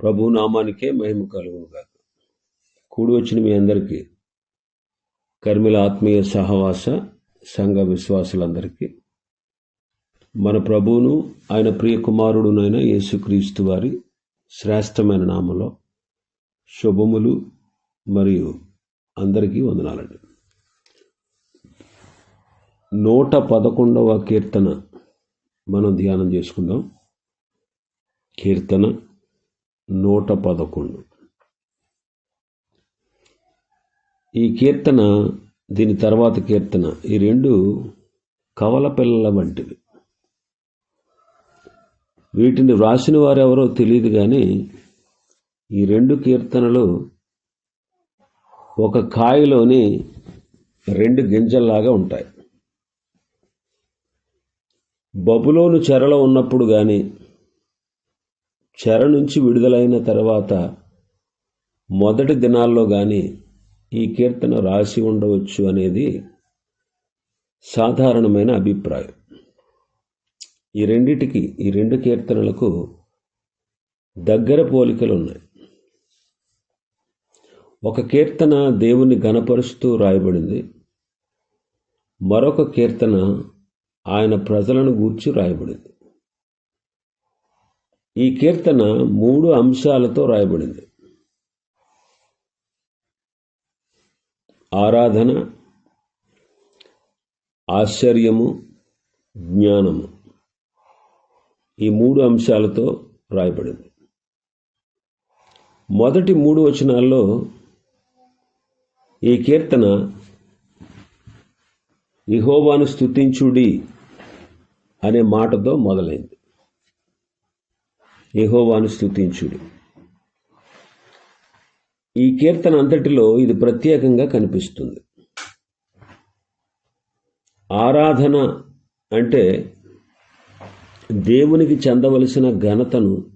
ప్రభునామానికే మహిమ కలుగును గాక. కూడి వచ్చిన మీ అందరికీ కర్మిల ఆత్మీయ సహవాస సంఘ విశ్వాసులందరికీ మన ప్రభువును ఆయన ప్రియ కుమారుడునైన యేసుక్రీస్తు వారి శ్రేష్టమైన నామలో శుభములు మరియు అందరికీ వందనాలండి. నూట పదకొండవ కీర్తన మనం ధ్యానం చేసుకుందాం. కీర్తన నూట పదకొండు. ఈ కీర్తన దీని తర్వాత కీర్తన ఈ రెండు కవల పిల్లల వంటివి. వీటిని వ్రాసిన వారెవరో తెలియదు కానీ ఈ రెండు కీర్తనలు ఒక కాయలోని రెండు గింజల్లాగా ఉంటాయి. బబులోను చెరలో ఉన్నప్పుడు కానీ చెర నుంచి విడుదలైన తర్వాత మొదటి దినాల్లో కానీ ఈ కీర్తన రాసి ఉండవచ్చు అనేది సాధారణమైన అభిప్రాయం. ఈ రెండిటికి ఈ రెండు కీర్తనలకు దగ్గర పోలికలు ఉన్నాయి ఒక కీర్తన దేవుని గణపరుస్తూ రాయబడింది. మరొక కీర్తన ఆయన ప్రజలను గూర్చి రాయబడింది. ఈ కీర్తన మూడు అంశాలతో రాయబడింది. ఆరాధన ఆశ్చర్యము జ్ఞానము. ఈ మూడు అంశాలతో రాయబడింది. మొదటి మూడు వచనాల్లో ఈ కీర్తన ఇహోవాను స్తుతించుడి అనే మాటతో మొదలైంది. యహోవాను స్థుతించుడు ఈ కీర్తన అంతటిలో ఇది ప్రత్యేకంగా కనిపిస్తుంది. ఆరాధన అంటే దేవునికి చెందవలసిన ఘనతను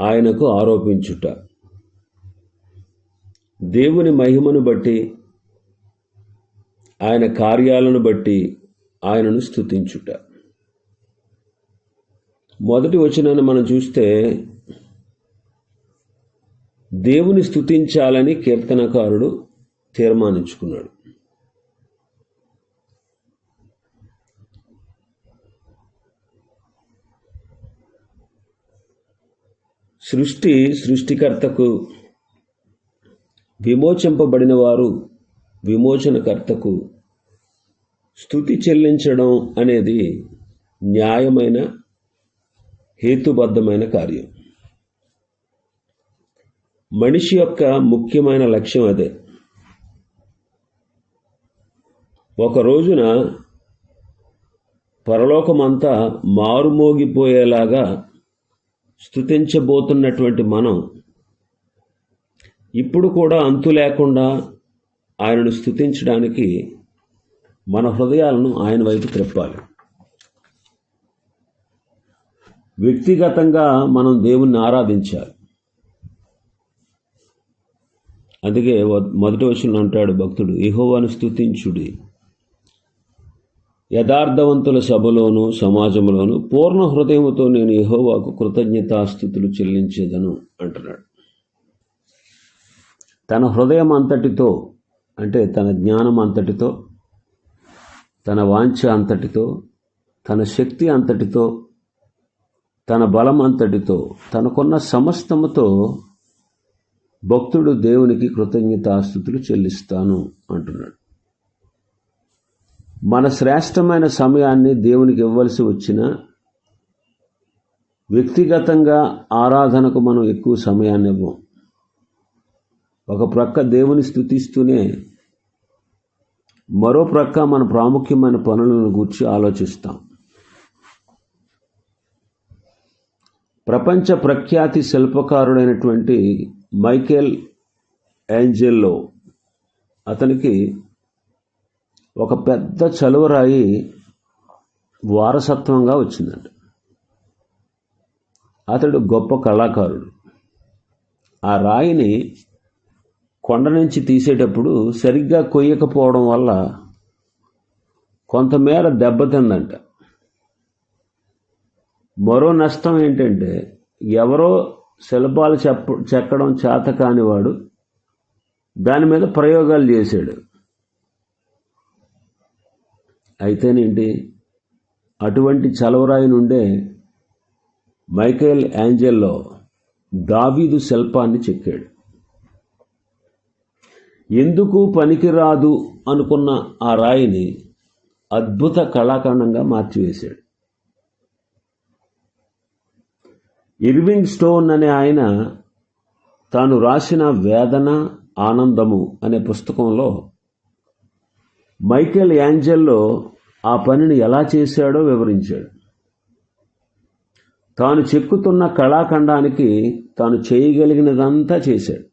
ఆయనకు ఆరోపించుట. దేవుని మహిమను బట్టి ఆయన కార్యాలను బట్టి ఆయనను స్తుతించుట. మొదటి వచనాన్ని మనం చూస్తే దేవుని స్థుతించాలని కీర్తనకారుడు తీర్మానించుకున్నాడు. సృష్టి సృష్టికర్తకు విమోచింపబడిన వారు విమోచనకర్తకు స్థుతి చెల్లించడం అనేది న్యాయమైన హేతుబద్ధమైన కార్యం. మనిషి యొక్క ముఖ్యమైన లక్ష్యం అదే. ఒక రోజున పరలోకమంతా మారుమోగిపోయేలాగా స్థుతించబోతున్నటువంటి మనం ఇప్పుడు కూడా అంతు లేకుండా ఆయనను స్థుతించడానికి మన హృదయాలను ఆయన వైపు త్రిప్పాలి. వ్యక్తిగతంగా మనం దేవుణ్ణి ఆరాధించాలి. అందుకే మొదటి వచ్చిన అంటాడు భక్తుడు ఇహోవాను స్థుతించుడి యథార్థవంతుల సభలోను సమాజంలోను పూర్ణ హృదయంతో నేను యహోవాకు కృతజ్ఞతాస్థుతులు చెల్లించేదను అంటున్నాడు. తన హృదయం అంతటితో అంటే తన జ్ఞానం అంతటితో తన వాంఛ అంతటితో తన శక్తి అంతటితో తన బలం అంతటితో తనకున్న సమస్తముతో భక్తుడు దేవునికి కృతజ్ఞతాస్థుతులు చెల్లిస్తాను అంటున్నాడు. మన శ్రేష్టమైన సమయాన్ని దేవునికి ఇవ్వవలసి వచ్చిన వ్యక్తిగతంగా ఆరాధనకు మనం ఎక్కువ సమయాన్ని ఇవ్వం. ఒక ప్రక్క దేవుని స్థుతిస్తూనే మరో ప్రక్క మన ప్రాముఖ్యమైన పనులను గూర్చి ఆలోచిస్తాం. ప్రపంచ ప్రఖ్యాతి శిల్పకారుడైనటువంటి మైకేల్ ఏంజెల్లో అతనికి ఒక పెద్ద చలువరాయి వారసత్వంగా వచ్చిందంట. అతడు గొప్ప కళాకారుడు. ఆ రాయిని కొండ నుంచి తీసేటప్పుడు సరిగ్గా కొయ్యకపోవడం వల్ల కొంతమేర దెబ్బతిందంట. మరో నష్టం ఏంటంటే ఎవరో శిల్పాలు చెప్ప చెక్కడం చేత కానివాడు దాని మీద ప్రయోగాలు చేశాడు. అయితేనేంటి అటువంటి చలవరాయి నుండే మైకేల్ యాంజెల్లో దావీదు శిల్పాన్ని చెక్కాడు. ఎందుకు పనికిరాదు అనుకున్న ఆ రాయిని అద్భుత కళాఖండంగా మార్చివేశాడు. ఇర్వింగ్ స్టోన్ అనే ఆయన తాను రాసిన వేదన ఆనందము అనే పుస్తకంలో మైకేల్ యాంజెల్లో ఆ పనిని ఎలా చేశాడో వివరించాడు. తాను చెక్కుతున్న కళాఖండానికి తాను చేయగలిగినదంతా చేశాడు.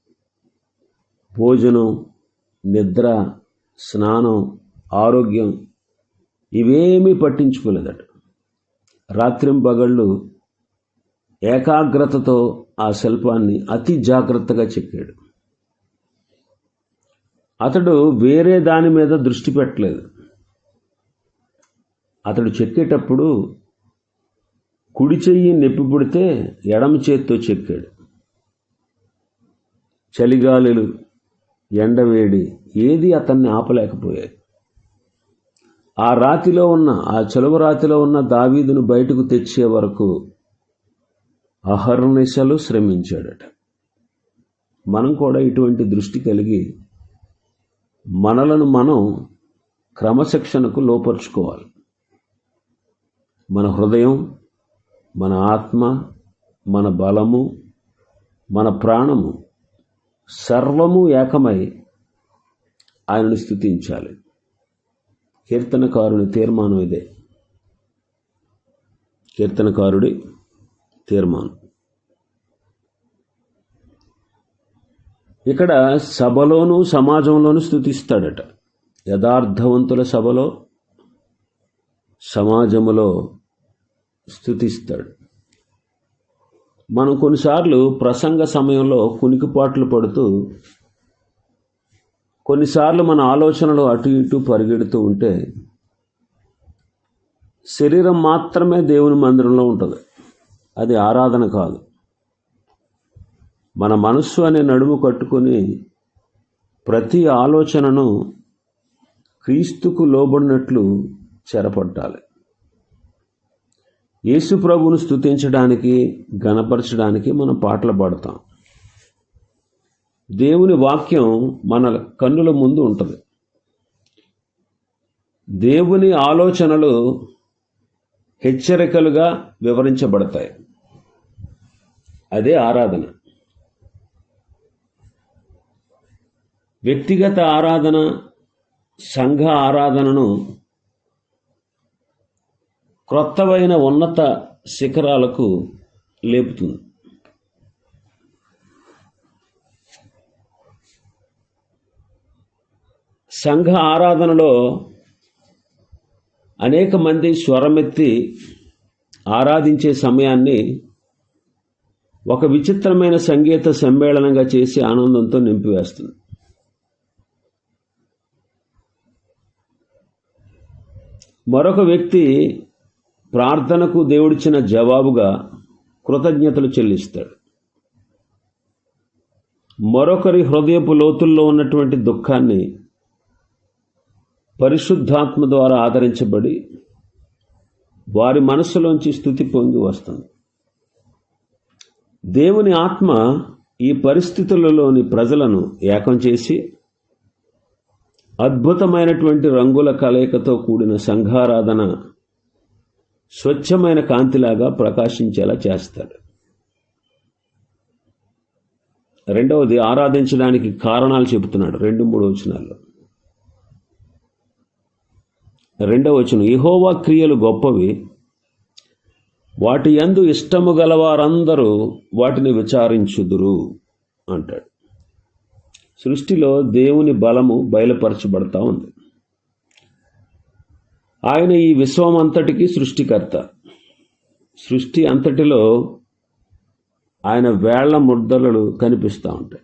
భోజనం నిద్ర స్నానం ఆరోగ్యం ఇవేమీ పట్టించుకోలేదట. రాత్రింపగళ్ళు ఏకాగ్రతతో ఆ శిల్పాన్ని అతి జాగ్రత్తగా చెక్కాడు. అతడు వేరే దాని మీద దృష్టి పెట్టలేదు. అతడు చెక్కేటప్పుడు కుడి చెయ్యి నొప్పి పుడితే ఎడమ చేత్తో చెక్కాడు. చలిగాలులు ఎండవేడి ఏది అతన్ని ఆపలేకపోయాయి. ఆ రాతిలో ఉన్న ఆ చలువ రాతిలో ఉన్న దావీదును బయటకు తెచ్చే వరకు అహర్నిశలు శ్రమించాడట. మనం కూడా ఇటువంటి దృష్టి కలిగి మనలను మనం క్రమశిక్షణకు లోపరుచుకోవాలి. మన హృదయం మన ఆత్మ మన బలము మన ప్రాణము సర్వము ఏకమై ఆయనను స్థుతించాలి. కీర్తనకారుని తీర్మానం ఇదే. కీర్తనకారుడి తీర్మానం. ఇక్కడ సభలోను సమాజంలోనూ స్థుతిస్తాడట. యథార్థవంతుల సభలో సమాజములో స్థుతిస్తాడు. మనం కొన్నిసార్లు ప్రసంగ సమయంలో కునికిపాట్లు పడుతూ కొన్నిసార్లు మన ఆలోచనలు అటు ఇటు పరిగెడుతూ ఉంటే శరీరం మాత్రమే దేవుని మందిరంలో ఉంటుంది. అది ఆరాధన కాదు. మన మనస్సు అనే నడుము కట్టుకొని ప్రతి ఆలోచనను క్రీస్తుకు లోబడినట్లు చెరపట్టాలి. యేసు ప్రభువును స్థుతించడానికి గణపరచడానికి మనం పాటలు పాడతాం. దేవుని వాక్యం మన కన్నుల ముందు ఉంటుంది. దేవుని ఆలోచనలు హెచ్చరికలుగా వివరించబడతాయి. అదే ఆరాధన. వ్యక్తిగత ఆరాధన సంఘ ఆరాధనను క్రొత్తవైన ఉన్నత శిఖరాలకు లేపుతుంది. సంఘ ఆరాధనలో అనేక మంది స్వరమెత్తి ఆరాధించే సమయాన్ని ఒక విచిత్రమైన సంగీత సమ్మేళనంగా చేసి ఆనందంతో నింపివేస్తుంది. మరొక వ్యక్తి ప్రార్థనకు దేవుడిచ్చిన జవాబుగా కృతజ్ఞతలు చెల్లిస్తాడు. మరొకరి హృదయపు లోతుల్లో ఉన్నటువంటి దుఃఖాన్ని పరిశుద్ధాత్మ ద్వారా ఆదరించబడి వారి మనస్సులోంచి స్థుతి పొంగి వస్తుంది. దేవుని ఆత్మ ఈ పరిస్థితులలోని ప్రజలను ఏకం చేసి అద్భుతమైనటువంటి రంగుల కలయికతో కూడిన సంఘారాధన స్వచ్ఛమైన కాంతిలాగా ప్రకాశించేలా చేస్తాడు. రెండవది ఆరాధించడానికి కారణాలు చెబుతున్నాడు రెండు మూడు వచనాల్లో. రెండవ వచనం ఇహోవా క్రియలు గొప్పవి వాటి యందు ఇష్టము గలవారందరూ వాటిని విచారించుదురు అంటాడు. సృష్టిలో దేవుని బలము బయలుపరచబడతా ఉంది. ఆయన ఈ విశ్వం అంతటికి సృష్టికర్త. సృష్టి అంతటిలో ఆయన వేళ్ళ ముద్దలు కనిపిస్తూ ఉంటాయి.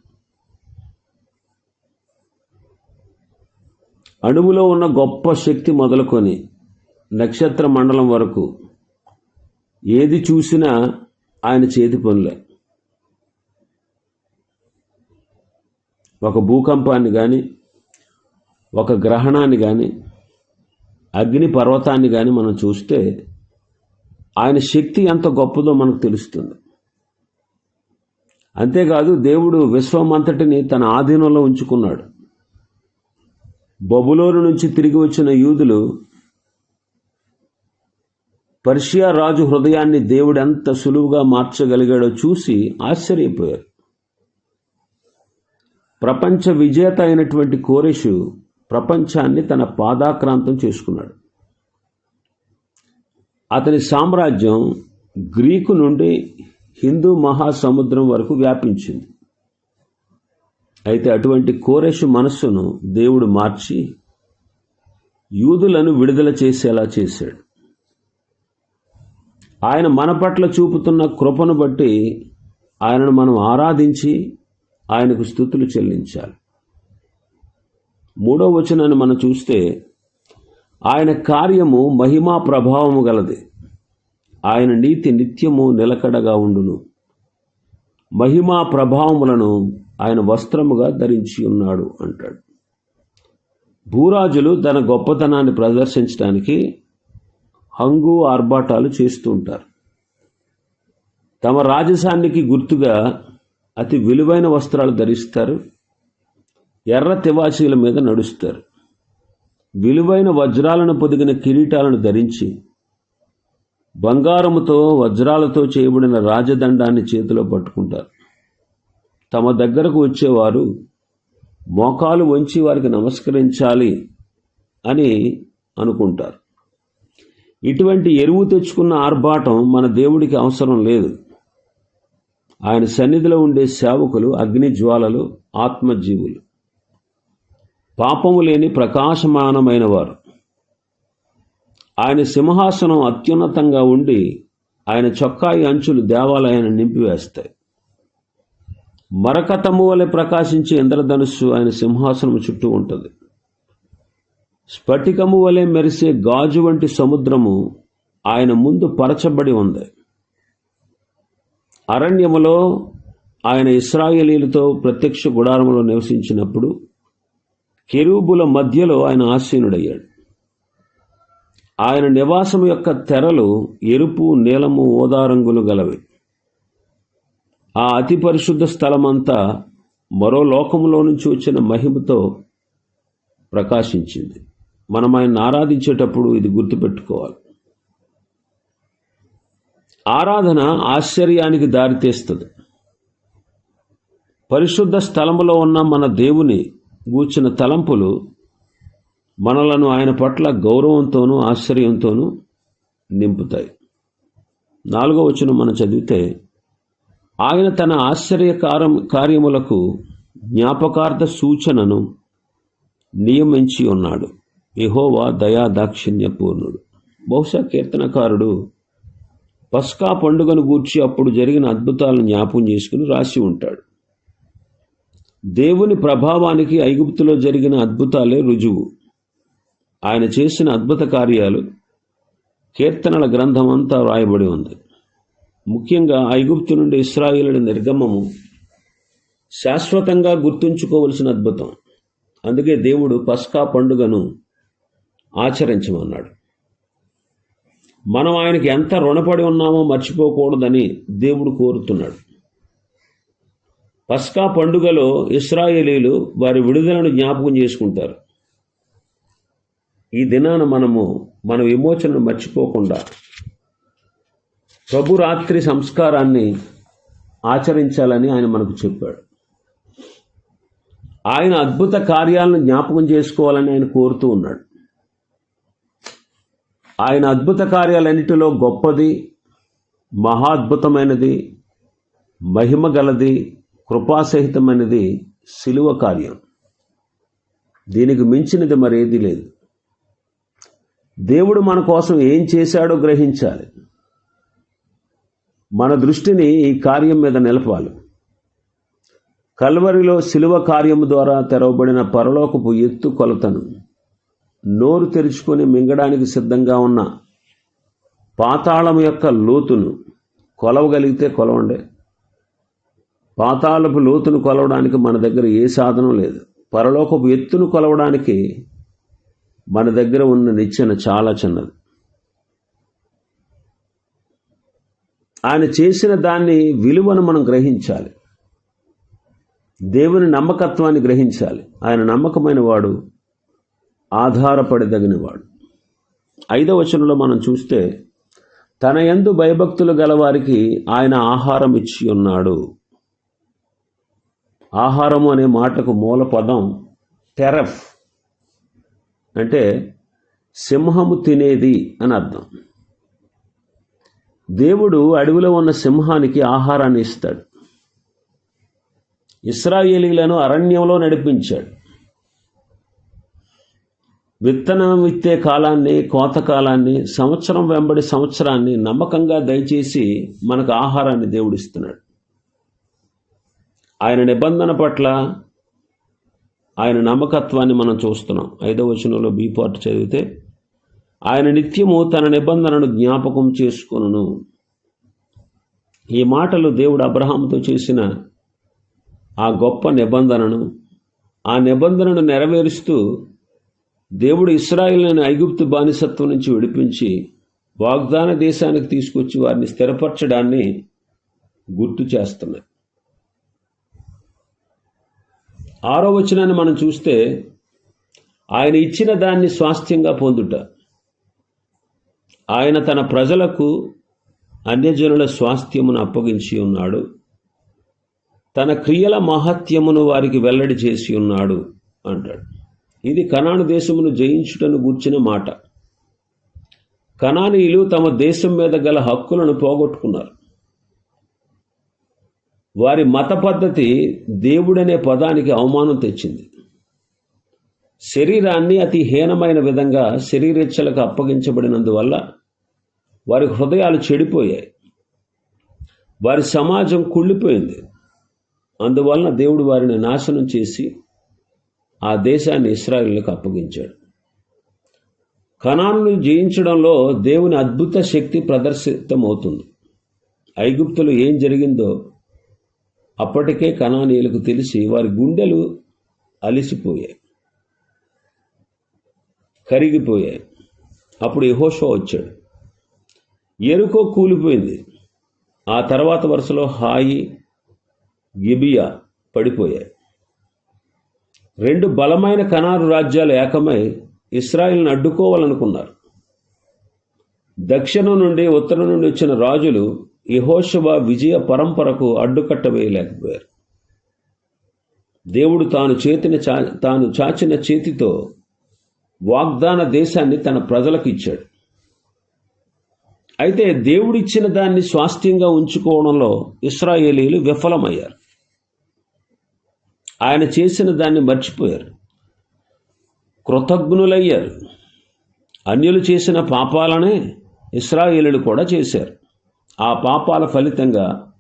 అణువులో ఉన్న గొప్ప శక్తి మొదలుకొని నక్షత్ర మండలం వరకు ఏది చూసినా ఆయన చేతి పనులే. ఒక భూకంపాన్ని కానీ ఒక గ్రహణాన్ని కానీ అగ్ని పర్వతాన్ని కానీ మనం చూస్తే ఆయన శక్తి ఎంత గొప్పదో మనకు తెలుస్తుంది. అంతేకాదు దేవుడు విశ్వమంతటిని తన ఆధీనంలో ఉంచుకున్నాడు. బొబులోరు నుంచి తిరిగి వచ్చిన యూదులు పర్షియా రాజు హృదయాన్ని దేవుడు ఎంత సులువుగా మార్చగలిగాడో చూసి ఆశ్చర్యపోయారు. ప్రపంచ విజేత అయినటువంటి కోరిషు ప్రపంచాన్ని తన పాదాక్రాంతం చేసుకున్నాడు. అతని సామ్రాజ్యం గ్రీకు నుండి హిందూ మహాసముద్రం వరకు వ్యాపించింది. అయితే అటువంటి కోరేషు మనస్సును దేవుడు మార్చి యూదులను విడుదల చేసేలా చేశాడు. ఆయన మన పట్ల చూపుతున్న కృపను బట్టి ఆయనను మనం ఆరాధించి ఆయనకు స్థుతులు చెల్లించాలి. మూడో వచనాన్ని మనం చూస్తే ఆయన కార్యము మహిమా ప్రభావము గలది. ఆయన నీతి నిత్యము నిలకడగా ఉండును. మహిమా ప్రభావములను ఆయన వస్త్రముగా ధరించి ఉన్నాడు అంటాడు. భూరాజులు తన గొప్పతనాన్ని ప్రదర్శించడానికి హంగు ఆర్భాటాలు చేస్తూ ఉంటారు. తమ రాజసానికి గుర్తుగా అతి విలువైన వస్త్రాలు ధరిస్తారు. ఎర్ర తివాచీల మీద నడుస్తారు. విలువైన వజ్రాలను పొదిగిన కిరీటాలను ధరించి బంగారముతో వజ్రాలతో చేయబడిన రాజదండాన్ని చేతిలో పట్టుకుంటారు. తమ దగ్గరకు వచ్చేవారు మోకాలు వంచి వారికి నమస్కరించాలి అని అనుకుంటారు. ఇటువంటి ఎరువు తెచ్చుకున్న ఆర్భాటం మన దేవుడికి అవసరం లేదు. ఆయన సన్నిధిలో ఉండే సేవకులు అగ్ని జ్వాలలు ఆత్మజీవులు. పాపము లేని ప్రకాశమానమైన వారు. ఆయన సింహాసనం అత్యున్నతంగా ఉండి ఆయన చొక్కాయి అంచులు దేవాలయాన్ని నింపివేస్తాయి. మరకతము వలె ప్రకాశించే ఇంద్రధనుస్సు ఆయన సింహాసనం చుట్టూ ఉంటుంది. స్ఫటికము వలె మెరిసే గాజు వంటి సముద్రము ఆయన ముందు పరచబడి ఉంది. అరణ్యములో ఆయన ఇస్రాయేలీలతో ప్రత్యక్ష గుడారములో నివసించినప్పుడు కెరూబుల మధ్యలో ఆయన ఆసీనుడయ్యాడు. ఆయన నివాసం యొక్క తెరలు ఎరుపు నీలము ఓదారంగులు గలవి. ఆ అతి పరిశుద్ధ స్థలమంతా మరో లోకంలో నుంచి వచ్చిన మహిమతో ప్రకాశించింది. మనం ఆయన ఆరాధించేటప్పుడు ఇది గుర్తుపెట్టుకోవాలి. ఆరాధన ఆశ్చర్యానికి దారితీస్తుంది పరిశుద్ధ స్థలములో ఉన్న మన దేవుని గూర్చిన తలంపులు మనలను ఆయన పట్ల గౌరవంతోనూ ఆశ్చర్యంతోనూ నింపుతాయి. నాలుగో వచనం మనం చదివితే ఆయన తన ఆశ్చర్యకారం కార్యములకు జ్ఞాపకార్థ సూచనను నియమించి ఉన్నాడు. యహోవా దయా దాక్షిణ్యపూర్ణుడు బహుశా కీర్తనకారుడు పస్కా పండుగను గూర్చి అప్పుడు జరిగిన అద్భుతాలను జ్ఞాపకం చేసుకుని రాసి ఉంటాడు. దేవుని ప్రభావానికి ఐగుప్తులో జరిగిన అద్భుతాలే రుజువు. ఆయన చేసిన అద్భుత కార్యాలు కీర్తనల గ్రంథం అంతా వ్రాయబడి ఉంది. ముఖ్యంగా ఐగుప్తు నుండి ఇస్రాయిలుడి నిర్గమము శాశ్వతంగా గుర్తుంచుకోవలసిన అద్భుతం. అందుకే దేవుడు పస్కా పండుగను ఆచరించమన్నాడు. మనం ఆయనకి ఎంత రుణపడి ఉన్నామో మర్చిపోకూడదని దేవుడు కోరుతున్నాడు. పస్కా పండుగలో ఇస్రాయేలీలు వారి విడుదలను జ్ఞాపకం చేసుకుంటారు. ఈ దినాన మనము మన విమోచనను మర్చిపోకుండా ప్రభు రాత్రి సంస్కారాన్ని ఆచరించాలని ఆయన మనకు చెప్పాడు. ఆయన అద్భుత కార్యాలను జ్ఞాపకం చేసుకోవాలని ఆయన కోరుతూ ఉన్నాడు. ఆయన అద్భుత కార్యాలన్నిటిలో గొప్పది మహాద్భుతమైనది మహిమ గలది కృపాసహితమైనది శిలువ కార్యం. దీనికి మించినది మరేది లేదు. దేవుడు మన కోసం ఏం చేశాడో గ్రహించాలి. మన దృష్టిని ఈ కార్యం మీద నిలపాలి. కల్వరిలో శిలువ కార్యము ద్వారా తెరవబడిన పరలోకపు ఎత్తు కొలతను నోరు తెరుచుకొని మింగడానికి సిద్ధంగా ఉన్న పాతాళం యొక్క లోతును కొలవగలిగితే కొలవండి. పాతాళపు లోతును కొలవడానికి మన దగ్గర ఏ సాధనం లేదు. పరలోకపు ఎత్తును కొలవడానికి మన దగ్గర ఉన్న నిచ్చెన చాలా చిన్నది. ఆయన చేసిన దాన్ని విలువను మనం గ్రహించాలి. దేవుని నమ్మకత్వాన్ని గ్రహించాలి. ఆయన నమ్మకమైన వాడు ఆధారపడదగినవాడు. ఐదవ వచనంలో మనం చూస్తే తన యందు భయభక్తులు గలవారికి ఆయన ఆహారం ఇచ్చి ఉన్నాడు. ఆహారము అనే మాటకు మూల పదం టెరఫ్. అంటే సింహము తినేది అని అర్థం. దేవుడు అడవిలో ఉన్న సింహానికి ఆహారాన్ని ఇస్తాడు. ఇస్రాయేలీలను అరణ్యంలో నడిపించాడు. విత్తనం విత్తే కాలాన్ని కోత కాలాన్ని సంవత్సరం వెంబడి సంవత్సరాన్ని నమ్మకంగా దయచేసి మనకు ఆహారాన్ని దేవుడిస్తున్నాడు. ఆయన నిబంధన పట్ల ఆయన నమ్మకత్వాన్ని మనం చూస్తున్నాం. ఐదవ వచనంలో బీ పార్ట్ చదివితే ఆయన నిత్యము తన నిబంధనను జ్ఞాపకం చేసుకును ఈ మాటలు దేవుడు అబ్రహాంతో చేసిన ఆ గొప్ప నిబంధనను ఆ నిబంధనను నెరవేరుస్తూ దేవుడు ఇస్రాయిల్ని ఐగుప్తు బానిసత్వం నుంచి విడిపించి వాగ్దాన దేశానికి తీసుకొచ్చి వారిని స్థిరపరచడాన్ని గుర్తు చేస్తున్నాయి ఆరో వచనాన్ని మనం చూస్తే ఆయన ఇచ్చిన దాన్ని స్వాస్థ్యంగా పొందుట. ఆయన తన ప్రజలకు అన్యజనుల స్వాస్థ్యమును అప్పగించి ఉన్నాడు. తన క్రియల మహత్యమును వారికి వెల్లడి చేసి ఉన్నాడు అంటాడు. ఇది కనాను దేశమును జయించుటను గూర్చిన మాట. కనానీయులు తమ దేశం మీద గల హక్కులను పోగొట్టుకున్నారు. వారి మత పద్ధతి దేవుడనే పదానికి అవమానం తెచ్చింది. శరీరాన్ని అతి హీనమైన విధంగా శరీరేచ్ఛలకు అప్పగించబడినందువల్ల వారి హృదయాలు చెడిపోయాయి. వారి సమాజం కుళ్ళిపోయింది. అందువలన దేవుడు వారిని నాశనం చేసి ఆ దేశాన్ని ఇస్రాయిల్కి అప్పగించాడు. కణాలను జయించడంలో దేవుని అద్భుత శక్తి ప్రదర్శితమవుతుంది. ఐగుప్తులు ఏం జరిగిందో అప్పటికే కణానీయులకు తెలిసి వారి గుండెలు అలిసిపోయాయి కరిగిపోయాయి. అప్పుడు యహోషో వచ్చాడు. ఎరుకో కూలిపోయింది. ఆ తర్వాత వరుసలో హాయి గిబియా పడిపోయాయి. రెండు బలమైన కనారు రాజ్యాలు ఏకమై ఇస్రాయిల్ని అడ్డుకోవాలనుకున్నారు. దక్షిణం నుండి ఉత్తరం నుండి వచ్చిన రాజులు యహోషవ విజయ పరంపరకు అడ్డుకట్ట వేయలేకపోయారు దేవుడు తాను చేతిన చా తాను చాచిన చేతితో వాగ్దాన దేశాన్ని తన ప్రజలకు ఇచ్చాడు అయితే దేవుడిచ్చిన దాన్ని స్వాస్థ్యంగా ఉంచుకోవడంలో ఇస్రాయేలీలు విఫలమయ్యారు. ఆయన చేసిన దాన్ని మర్చిపోయారు. కృతజ్ఞులయ్యారు. అన్యులు చేసిన పాపాలనే ఇస్రాయేలీలు కూడా చేశారు. ఆ పాపాల ఫలితంగా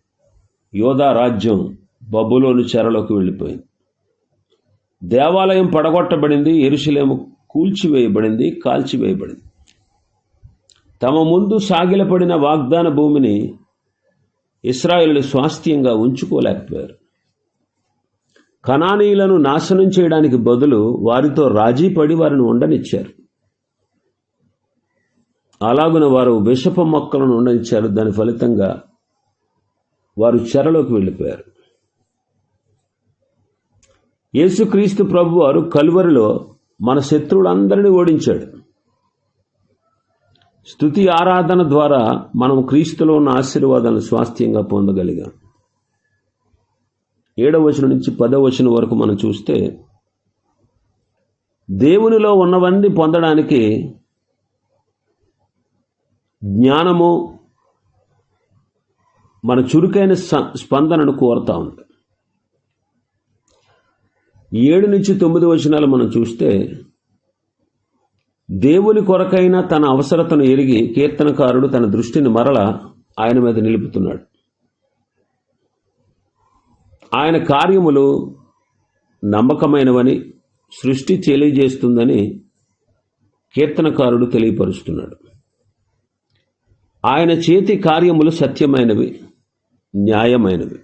యోధా రాజ్యం బబులోని చెరలోకి వెళ్ళిపోయింది. దేవాలయం పడగొట్టబడింది ఎరుశలేము కూల్చివేయబడింది కాల్చివేయబడింది. తమ ముందు సాగిలపడిన వాగ్దాన భూమిని ఇస్రాయేలు స్వాస్థ్యంగా ఉంచుకోలేకపోయారు. కణానీయులను నాశనం చేయడానికి బదులు వారితో రాజీ పడి వారిని ఉండనిచ్చారు. అలాగున వారు విషప మొక్కలను ఉండనిచ్చారు. దాని ఫలితంగా వారు చెరలోకి వెళ్ళిపోయారు. యేసుక్రీస్తు ప్రభు వారు కలువరిలో మన శత్రువులందరినీ ఓడించాడు. స్థుతి ఆరాధన ద్వారా మనం క్రీస్తులో ఉన్న ఆశీర్వాదాలను స్వాస్థ్యంగా పొందగలిగాం. ఏడవ వచనం నుంచి పదవ వచనం వరకు మనం చూస్తే దేవునిలో ఉన్నవన్నీ పొందడానికి జ్ఞానము మన చురుకైన స్పందనను కోరుతా ఉంది. ఏడు నుంచి తొమ్మిది వచనాలు మనం చూస్తే దేవుని కొరకైన తన అవసరతను ఎరిగి కీర్తనకారుడు తన దృష్టిని మరల ఆయన మీద నిలుపుతున్నాడు. ఆయన కార్యములు నమ్మకమైనవని సృష్టి తెలియజేస్తుందని కీర్తనకారుడు తెలియపరుస్తున్నాడు. ఆయన చేతి కార్యములు సత్యమైనవి న్యాయమైనవి.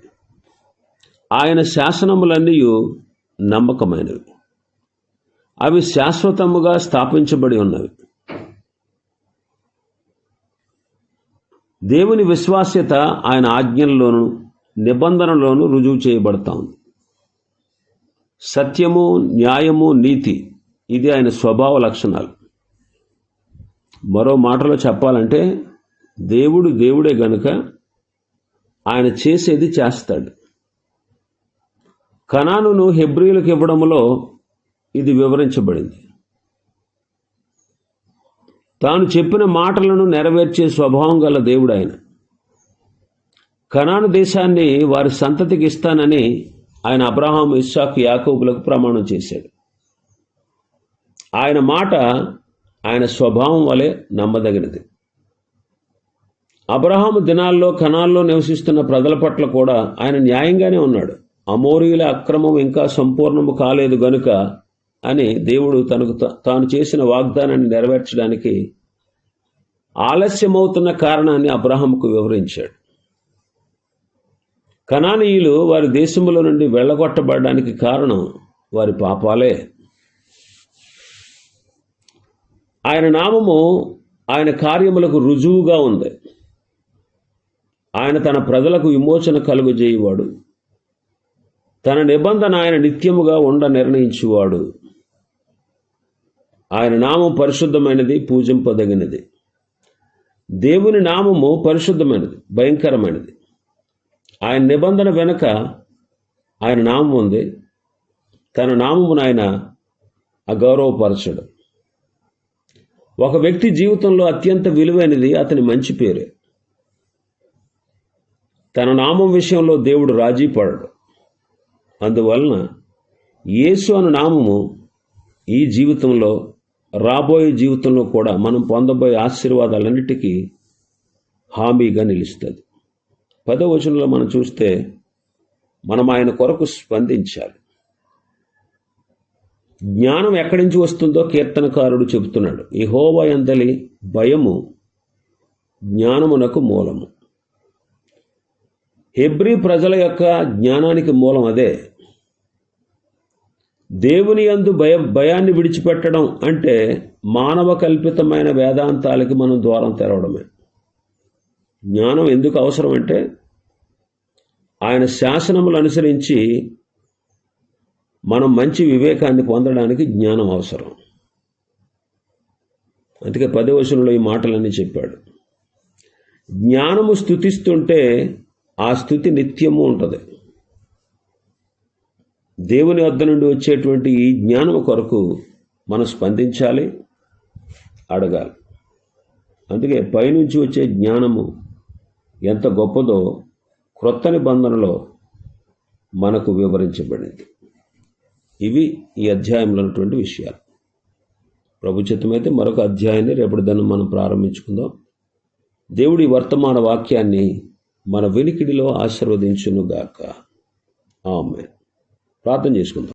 ఆయన శాసనములన్నీ నమ్మకమైనవి. అవి శాశ్వతముగా స్థాపించబడి ఉన్నవి. దేవుని విశ్వాస్యత ఆయన ఆజ్ఞల్లోనూ నిబంధనలోనూ రుజువు చేయబడతా. ఉంది సత్యము న్యాయము నీతి ఇది ఆయన స్వభావ లక్షణాలు. మరో మాటలో చెప్పాలంటే దేవుడు దేవుడే గనుక ఆయన చేసేది చేస్తాడు. కణానును హెబ్రిలకు ఇవ్వడంలో ఇది వివరించబడింది. తాను చెప్పిన మాటలను నెరవేర్చే స్వభావం గల దేవుడు ఆయన. కనాను దేశాన్ని వారి సంతతికి ఇస్తానని ఆయన అబ్రహాం ఇస్సాక్ యాకూబులకు ప్రమాణం చేశాడు. ఆయన మాట ఆయన స్వభావం వలె నమ్మదగినది. అబ్రహాము దినాల్లో కణాల్లో నివసిస్తున్న ప్రజల పట్ల కూడా ఆయన న్యాయంగానే ఉన్నాడు. అమోరీల అక్రమం ఇంకా సంపూర్ణము కాలేదు గనుక అని దేవుడు తనకు తా- తాను చేసిన వాగ్దానాన్ని నెరవేర్చడానికి ఆలస్యమవుతున్న కారణాన్ని అబ్రహాంకు వివరించాడు. కనానీయులు వారి దేశంలో నుండి వెళ్ళగొట్టబడడానికి కారణం వారి పాపాలే. ఆయన నామము ఆయన కార్యములకు రుజువుగా ఉంది. ఆయన తన ప్రజలకు విమోచన కలుగజేయువాడు. తన నిబంధన ఆయన నిత్యముగా ఉండ నిర్ణయించువాడు. ఆయన నామం పరిశుద్ధమైనది పూజింపదగినది. దేవుని నామము పరిశుద్ధమైనది భయంకరమైనది. ఆయన నిబంధన వెనుక ఆయన నామం ఉంది. తన నామమును ఆయన అగౌరవపరచడు. ఒక వ్యక్తి జీవితంలో అత్యంత విలువైనది అతని మంచి పేరే. తన నామం విషయంలో దేవుడు రాజీ పడడు. అందువలన యేసు అను నామము ఈ జీవితంలో రాబోయే జీవితంలో కూడా మనం పొందబోయే ఆశీర్వాదాలన్నిటికీ హామీగా నిలుస్తుంది. పదో వచనంలో మనం చూస్తే మనం ఆయన కొరకు స్పందించాలి. జ్ఞానం ఎక్కడి నుంచి వస్తుందో కీర్తనకారుడు చెబుతున్నాడు. ఈ హోవా ఎందలి భయము జ్ఞానమునకు మూలము. హెబ్రీ ప్రజల యొక్క జ్ఞానానికి మూలం అదే. దేవుని యందు భయ భయాన్ని విడిచిపెట్టడం అంటే మానవ కల్పితమైన వేదాంతాలకి మనం ద్వారం తెరవడమే. జ్ఞానం ఎందుకు అవసరం అంటే ఆయన శాసనములు అనుసరించి మనం మంచి వివేకాన్ని పొందడానికి జ్ఞానం అవసరం. అందుకే పదే ఈ మాటలన్నీ చెప్పాడు. జ్ఞానము స్థుతిస్తుంటే ఆ స్థుతి నిత్యము ఉంటుంది. దేవుని వద్ద నుండి వచ్చేటువంటి ఈ జ్ఞానం కొరకు మనం స్పందించాలి అడగాలి. అందుకే పైనుంచి వచ్చే జ్ఞానము ఎంత గొప్పదో క్రొత్త నిబంధనలో మనకు వివరించబడింది. ఇవి ఈ అధ్యాయంలో ఉన్నటువంటి విషయాలు. ప్రభు అయితే మరొక అధ్యాయాన్ని రేపటి దాన్ని మనం ప్రారంభించుకుందాం. దేవుడి వర్తమాన వాక్యాన్ని మన వెనికిడిలో ఆశీర్వదించునుగాక. ఆమె ప్రార్థన చేసుకుందాం.